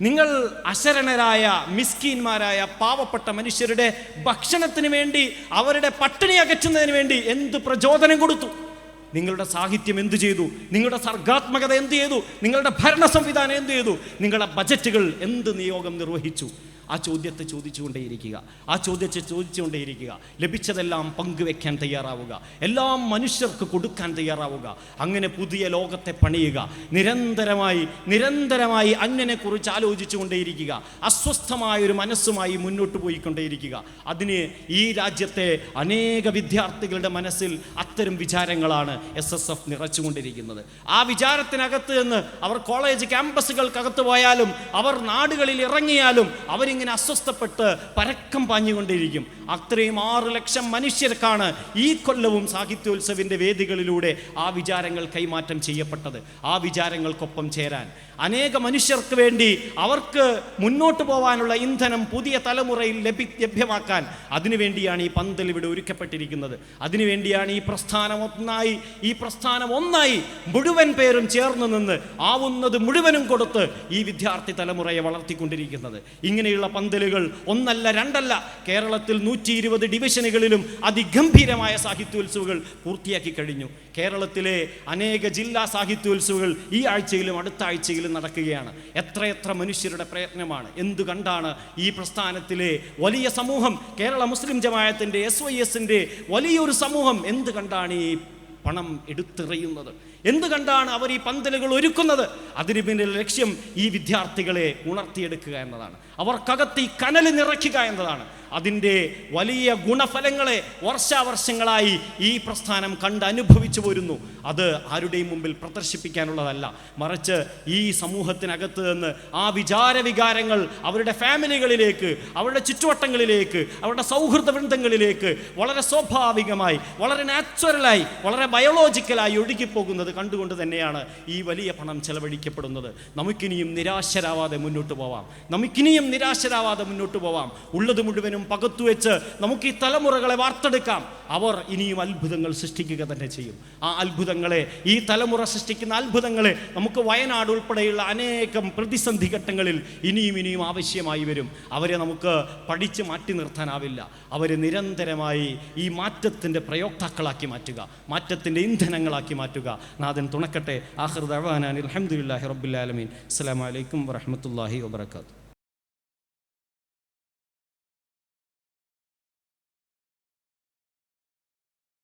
നിങ്ങൾ അശരണരായ മിസ്കീന്മാരായ പാവപ്പെട്ട മനുഷ്യരുടെ ഭക്ഷണത്തിന് വേണ്ടി അവരുടെ പട്ടിണി അകറ്റുന്നതിന് വേണ്ടി എന്ത് പ്രചോദനം കൊടുത്തു? നിങ്ങളുടെ സാഹിത്യം എന്തു ചെയ്തു? നിങ്ങളുടെ സർഗാത്മകത എന്തു ചെയ്തു? നിങ്ങളുടെ ഭരണ സംവിധാനം എന്തു ചെയ്തു? നിങ്ങളുടെ ബജറ്റുകൾ എന്ത് നിയോഗം നിർവഹിച്ചു? ആ ചോദ്യത്തെ ചോദിച്ചുകൊണ്ടേയിരിക്കുക. ആ ചോദ്യത്തെ ചോദിച്ചുകൊണ്ടേയിരിക്കുക. ലഭിച്ചതെല്ലാം പങ്കുവെക്കാൻ തയ്യാറാവുക. എല്ലാം മനുഷ്യർക്ക് കൊടുക്കാൻ തയ്യാറാവുക. അങ്ങനെ പുതിയ ലോകത്തെ പണിയുക. നിരന്തരമായി നിരന്തരമായി അന്യനെക്കുറിച്ച് ആലോചിച്ചുകൊണ്ടേയിരിക്കുക. അസ്വസ്ഥമായ ഒരു മനസ്സുമായി മുന്നോട്ട് പോയിക്കൊണ്ടേയിരിക്കുക. അതിന് ഈ രാജ്യത്തെ അനേക വിദ്യാർത്ഥികളുടെ മനസ്സിൽ അത്തരം വിചാരങ്ങളാണ് എസ് എസ് എഫ് നിറച്ചുകൊണ്ടിരിക്കുന്നത്. ആ വിചാരത്തിനകത്ത് നിന്ന് അവർ കോളേജ് ക്യാമ്പസുകൾക്കകത്ത് പോയാലും അവർ നാടുകളിൽ ഇറങ്ങിയാലും അവരിങ്ങനെ അസ്വസ്ഥപ്പെട്ട് പരക്കം പാഞ്ഞുകൊണ്ടിരിക്കും. അത്രയും ആറ് ലക്ഷം മനുഷ്യർക്കാണ് ഈ കൊല്ലവും സാഹിത്യോത്സവിന്റെ വേദികളിലൂടെ ആ വിചാരങ്ങൾ കൈമാറ്റം ചെയ്യപ്പെട്ടത്. ആ വിചാരങ്ങൾക്കൊപ്പം ചേരാൻ. അനേക മനുഷ്യർക്ക് വേണ്ടി അവർക്ക് മുന്നോട്ട് പോകാനുള്ള ഇന്ധനം പുതിയ തലമുറയിൽ ലഭി ലഭ്യമാക്കാൻ അതിനുവേണ്ടിയാണ് ഈ പന്തൽ ഇവിടെ ഒരുക്കപ്പെട്ടിരിക്കുന്നത്. അതിനുവേണ്ടിയാണ് ഈ പ്രസ്ഥാനം ഒന്നായി ഈ പ്രസ്ഥാനം ഒന്നായി മുഴുവൻ പേരും ചേർന്ന് നിന്ന് ആവുന്നത് മുഴുവനും കൊടുത്ത് ഈ വിദ്യാർത്ഥി തലമുറയെ വളർത്തിക്കൊണ്ടിരിക്കുന്നത്. ഇങ്ങനെയുള്ള പന്തലുകൾ ഒന്നല്ല രണ്ടല്ല. കേരളത്തിൽ നൂറ്റി ഇരുപത് ഡിവിഷനുകളിലും അതിഗംഭീരമായ സാഹിത്യോത്സവങ്ങൾ പൂർത്തിയാക്കി കഴിഞ്ഞു. കേരളത്തിലെ അനേക ജില്ലാ സാഹിത്യോത്സവങ്ങൾ ഈ ആഴ്ചയിലും അടുത്ത ആഴ്ചയിലും നടക്കുകയാണ്. എത്രയെത്ര മനുഷ്യരുടെ പ്രയത്നമാണ്. എന്തു കണ്ടാണ് ഈ പ്രസ്ഥാനത്തിലെ വലിയ സമൂഹം കേരള മുസ്ലിം ജമായത്തിന്റെ എസ് വൈ എസിന്റെ വലിയൊരു സമൂഹം എന്ത് കണ്ടാണ് ഈ പണം എടുത്തെറിയുന്നത്? എന്ത് കണ്ടാണ് അവർ ഈ പന്തലുകൾ ഒരുക്കുന്നത്? അതിന് പിന്നിൽ ലക്ഷ്യം ഈ വിദ്യാർത്ഥികളെ ഉണർത്തിയെടുക്കുക എന്നതാണ്. അവർക്കകത്ത് ഈ കനൽ നിറയ്ക്കുക എന്നതാണ്. അതിന്റെ വലിയ ഗുണഫലങ്ങളെ വർഷാവർഷങ്ങളായി ഈ പ്രസ്ഥാനം കണ്ട് അനുഭവിച്ചു പോരുന്നു. അത് ആരുടെയും മുമ്പിൽ പ്രദർശിപ്പിക്കാനുള്ളതല്ല. മറിച്ച് ഈ സമൂഹത്തിനകത്ത് നിന്ന് ആ വിചാര വികാരങ്ങൾ അവരുടെ ഫാമിലികളിലേക്ക് അവരുടെ ചുറ്റുവട്ടങ്ങളിലേക്ക് അവരുടെ സൗഹൃദ വൃന്ദങ്ങളിലേക്ക് വളരെ സ്വാഭാവികമായി വളരെ നാച്ചുറലായി വളരെ ബയോളോജിക്കലായി ഒഴുകിപ്പോകുന്നത് എന്നത് കണ്ടുകൊണ്ട് തന്നെയാണ് ഈ വലിയ പണം ചെലവഴിക്കപ്പെടുന്നത്. നമുക്കിനിയും നിരാശരാവാതെ മുന്നോട്ട് പോവാം. നമുക്കിനിയും നിരാശരാവാതെ മുന്നോട്ട് പോവാം. ഉള്ളത് മുഴുവനും പകത്തുവെച്ച് നമുക്ക് ഈ തലമുറകളെ വാർത്തെടുക്കാം. അവർ ഇനിയും അത്ഭുതങ്ങൾ സൃഷ്ടിക്കുക തന്നെ ചെയ്യും. ആ അത്ഭുതങ്ങളെ ഈ തലമുറ സൃഷ്ടിക്കുന്ന അത്ഭുതങ്ങളെ നമുക്ക് വയനാട് ഉൾപ്പെടെയുള്ള അനേകം പ്രതിസന്ധി ഘട്ടങ്ങളിൽ ഇനിയും ഇനിയും ആവശ്യമായി വരും. അവരെ നമുക്ക് പഠിച്ച് മാറ്റി നിർത്താനാവില്ല. അവരെ നിരന്തരമായി ഈ മാറ്റത്തിന്റെ പ്രയോക്താക്കളാക്കി മാറ്റുക. മാറ്റത്തിന്റെ ഇന്ധനങ്ങളാക്കി മാറ്റുക. നാഥൻ തുണക്കട്ടെ. ആഹൃദ് അവാനാൻ അലഹമുല്ലാഹി റബ്ബുലാലമീൻ അസ്സാം വലൈക്കും വറഹമത്തല്ലാഹി വാബർക്കാത്തു